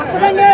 వస్తుందండి.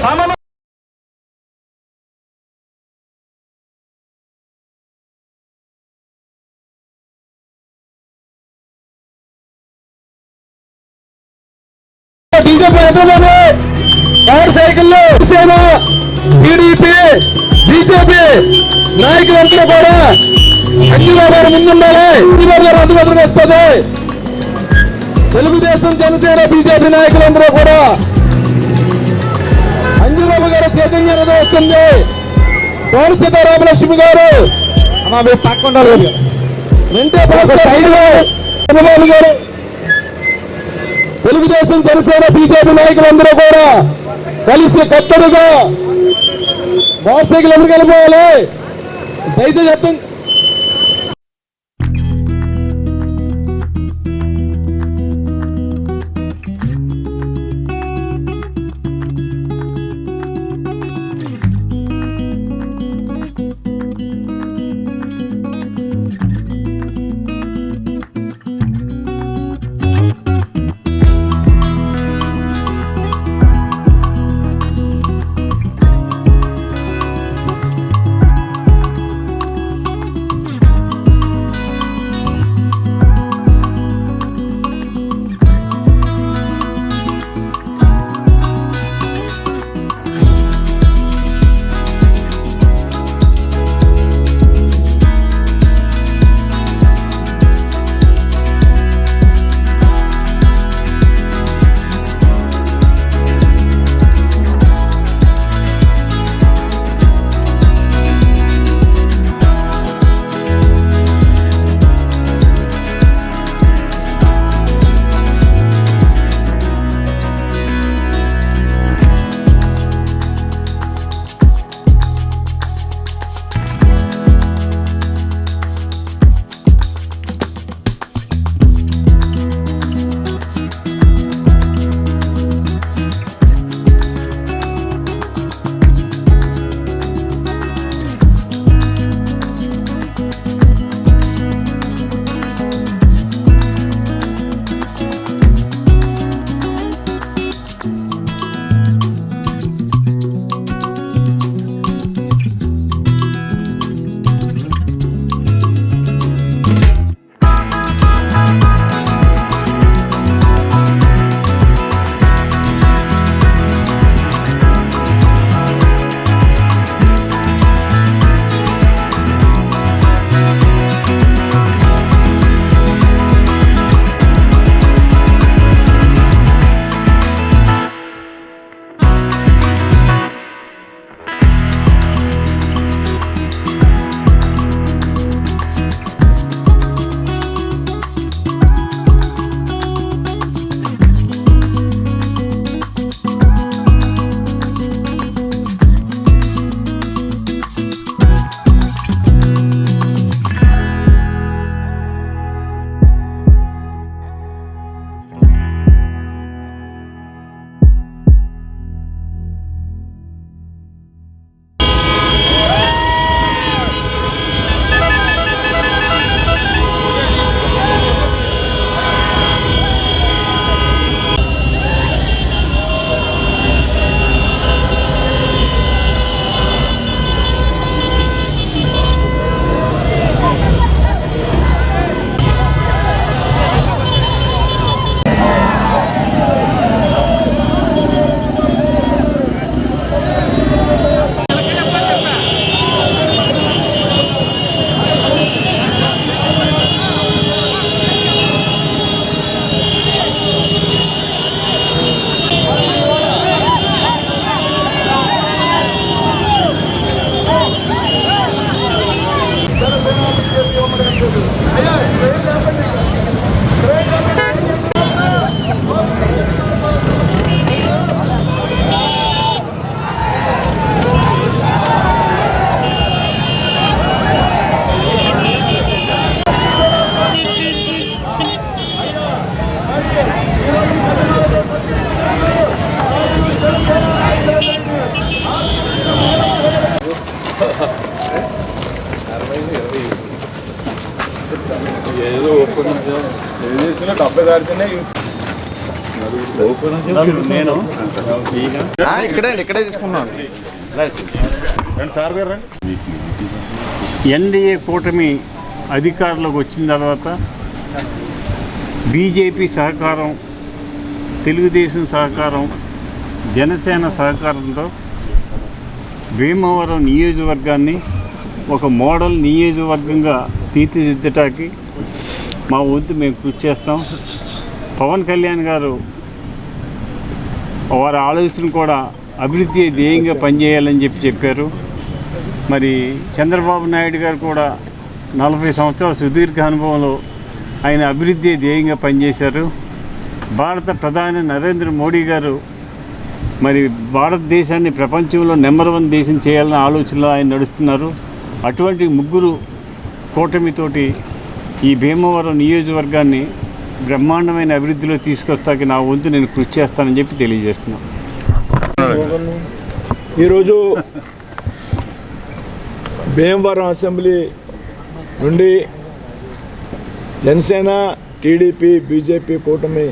సమ BJP Hyderabad power సైకిల్లో సేన టీడీపీ బీజేపీ నాయకులందరూ కూడా అన్ని గారు ముందుండాలి. అంజీబాబు గారు అందుబాటులోకి వస్తుంది. తెలుగుదేశం జనసేన బీజేపీ నాయకులందరూ కూడా అంజీబాబు గారు చైతన్య రథం వస్తుంది పవన్ సీతారామలక్ష్మి గారు. పక్క ఉండాలి. వెంటే చంద్రబాబు గారు. తెలుగుదేశం జనసేన బీజేపీ నాయకులందరూ కూడా కలిసి కట్టడుగా మోటార్ సైకిల్ ఎందుకు వెళ్ళిపోవాలి? దయచేసి చెప్తాను డెబ్బై నేను ఇక్కడే ఇక్కడే తీసుకున్నాను ఎన్డీఏ కూటమి అధికారంలోకి వచ్చిన తర్వాత బీజేపీ సహకారం తెలుగుదేశం సహకారం జనసేన సహకారంతో భీమవరం నియోజకవర్గాన్ని ఒక మోడల్ నియోజకవర్గంగా తీర్చిదిద్దటానికి మా వంతు మేము కృషి చేస్తాం. పవన్ కళ్యాణ్ గారు వారి ఆలోచన కూడా అభివృద్ధి ధ్యేయంగా పనిచేయాలని చెప్పి చెప్పారు. మరి చంద్రబాబు నాయుడు గారు కూడా నలభై సంవత్సరాల సుదీర్ఘ అనుభవంలో ఆయన అభివృద్ధి ధ్యేయంగా పనిచేశారు. భారత ప్రధాని నరేంద్ర మోడీ గారు మరి భారతదేశాన్ని ప్రపంచంలో నెంబర్ వన్ దేశం చేయాలనే ఆలోచనలో ఆయన నడుస్తున్నారు. అటువంటి ముగ్గురు కూటమితోటి ఈ భీమవరం నియోజకవర్గాన్ని బ్రహ్మాండమైన అభివృద్ధిలో తీసుకొస్తాకి నా వంతు నేను కృషి చేస్తానని చెప్పి తెలియజేస్తున్నాను ఈరోజు భీమవరం అసెంబ్లీ నుండి జనసేన టీడీపీ బీజేపీ కూటమి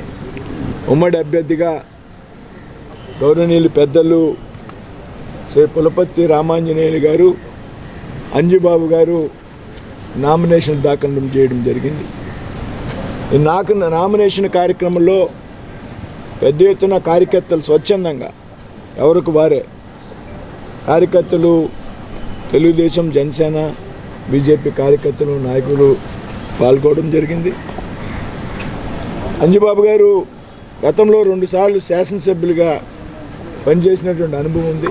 ఉమ్మడి అభ్యర్థిగా గౌరవనీయులు పెద్దలు శ్రీ పులపత్తి రామాంజనేయులు గారు అంజుబాబు గారు నామినేషన్ దాఖలు చేయడం జరిగింది. నాకు నామినేషన్ కార్యక్రమంలో పెద్ద ఎత్తున కార్యకర్తలు స్వచ్ఛందంగా ఎవరికి వారే కార్యకర్తలు తెలుగుదేశం జనసేన బీజేపీ కార్యకర్తలు నాయకులు పాల్గొనడం జరిగింది. అంజుబాబు గారు గతంలో రెండుసార్లు శాసనసభ్యులుగా పనిచేసినటువంటి అనుభవం ఉంది.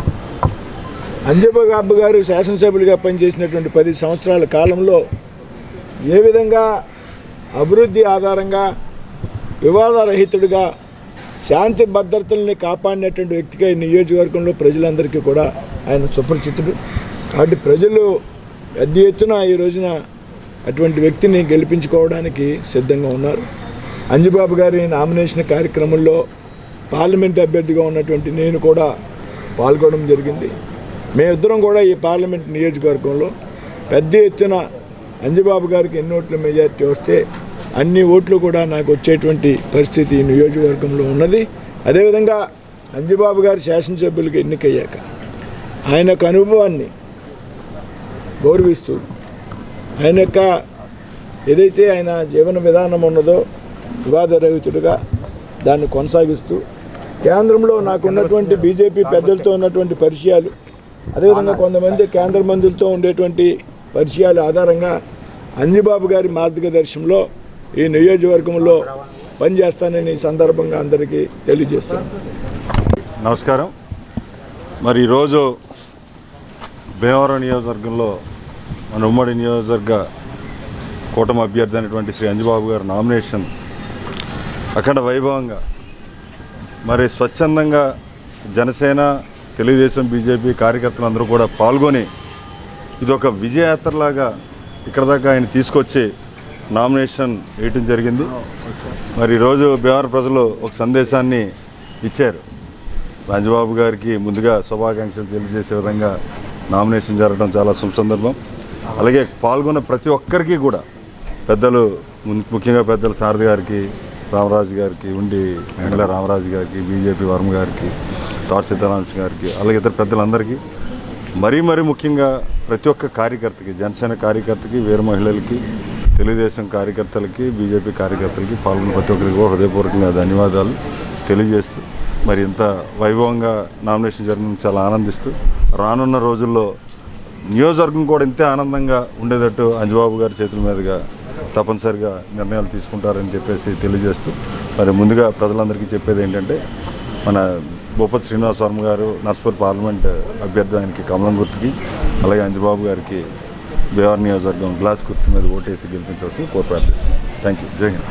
అంజబాబు గారు శాసనసభ్యులుగా పనిచేసినటువంటి పది సంవత్సరాల కాలంలో ఏ విధంగా అభివృద్ధి ఆధారంగా వివాదరహితుడిగా శాంతి భద్రతల్ని కాపాడినటువంటి వ్యక్తిగా ఈ నియోజకవర్గంలో ప్రజలందరికీ కూడా ఆయన సుపరిచితుడు. కాబట్టి ప్రజలు పెద్ద ఎత్తున ఈ రోజున అటువంటి వ్యక్తిని గెలిపించుకోవడానికి సిద్ధంగా ఉన్నారు. అంజబాబు గారి నామినేషన్ కార్యక్రమంలో పార్లమెంట్ అభ్యర్థిగా ఉన్నటువంటి నేను కూడా పాల్గొనడం జరిగింది. మేమిద్దరం కూడా ఈ పార్లమెంట్ నియోజకవర్గంలో పెద్ద ఎత్తున అంజబాబు గారికి ఎన్ని ఓట్ల మెజార్టీ వస్తే అన్ని ఓట్లు కూడా నాకు వచ్చేటువంటి పరిస్థితి ఈ నియోజకవర్గంలో ఉన్నది. అదేవిధంగా అంజబాబు గారు శాసనసభ్యులకు ఎన్నికయ్యాక ఆయన యొక్క అనుభవాన్ని గౌరవిస్తూ ఆయన యొక్క ఏదైతే ఆయన జీవన విధానం ఉన్నదో వివాదరహితుడిగా దాన్ని కొనసాగిస్తూ కేంద్రంలో నాకు ఉన్నటువంటి బీజేపీ పెద్దలతో ఉన్నటువంటి పరిచయాలు అదేవిధంగా కొంతమంది కేంద్ర మంత్రులతో ఉండేటువంటి పరిచయాల ఆధారంగా అంజిబాబు గారి మార్గదర్శనంలో ఈ నియోజకవర్గంలో పనిచేస్తానని ఈ సందర్భంగా అందరికీ తెలియజేస్తున్నాను. నమస్కారం. మరి ఈరోజు భీమవరం నియోజకవర్గంలో మన ఉమ్మడి నియోజకవర్గ కూటమి అభ్యర్థి అయినటువంటి శ్రీ అంజబాబు గారి నామినేషన్ అఖండ వైభవంగా మరి స్వచ్ఛందంగా జనసేన తెలుగుదేశం బీజేపీ కార్యకర్తలు అందరూ కూడా పాల్గొని ఇది ఒక విజయయాత్రలాగా ఇక్కడ దాకా ఆయన తీసుకొచ్చి నామినేషన్ వేయటం జరిగింది. మరి ఈరోజు బీహార్ ప్రజలు ఒక సందేశాన్ని ఇచ్చారు. రాజబాబు గారికి ముందుగా శుభాకాంక్షలు తెలియజేసే విధంగా నామినేషన్ జరగడం చాలా సుసందర్భం అలాగే పాల్గొన్న ప్రతి ఒక్కరికి కూడా పెద్దలు ము- ముఖ్యంగా పెద్దలు సారథి గారికి రామరాజు గారికి ఉండి ఎంగళ రామరాజు గారికి బీజేపీ వర్మ గారికి తోట గారికి అలాగే ఇతర పెద్దలందరికీ మరీ మరీ ముఖ్యంగా ప్రతి ఒక్క కార్యకర్తకి జనసేన కార్యకర్తకి వీర మహిళలకి తెలుగుదేశం కార్యకర్తలకి బీజేపీ కార్యకర్తలకి పాల్గొన్న ప్రతి ఒక్కరికి హృదయపూర్వకంగా ధన్యవాదాలు తెలియజేస్తూ మరి ఇంత వైభవంగా నామినేషన్ జరిగిన చాలా ఆనందిస్తూ రానున్న రోజుల్లో నియోజకవర్గం కూడా ఇంతే ఆనందంగా ఉండేటట్టు అంజబాబు గారి చేతుల మీదుగా తప్పనిసరిగా నిర్ణయాలు తీసుకుంటారని చెప్పేసి తెలియజేస్తూ మరి ముందుగా ప్రజలందరికీ చెప్పేది ఏంటంటే మన భూపతి శ్రీనివాస్ గారు నర్సపూర్ పార్లమెంట్ అభ్యర్థి ఆయనకి కమలం గుర్తుకి అలాగే అంజబాబు గారికి బీహార్ నియోజకవర్గం గ్లాస్ గుర్తు మీద ఓటేసి గెలిపించవచ్చు కోరు ప్రార్థిస్తున్నాను థ్యాంక్ యూ జై హింద్.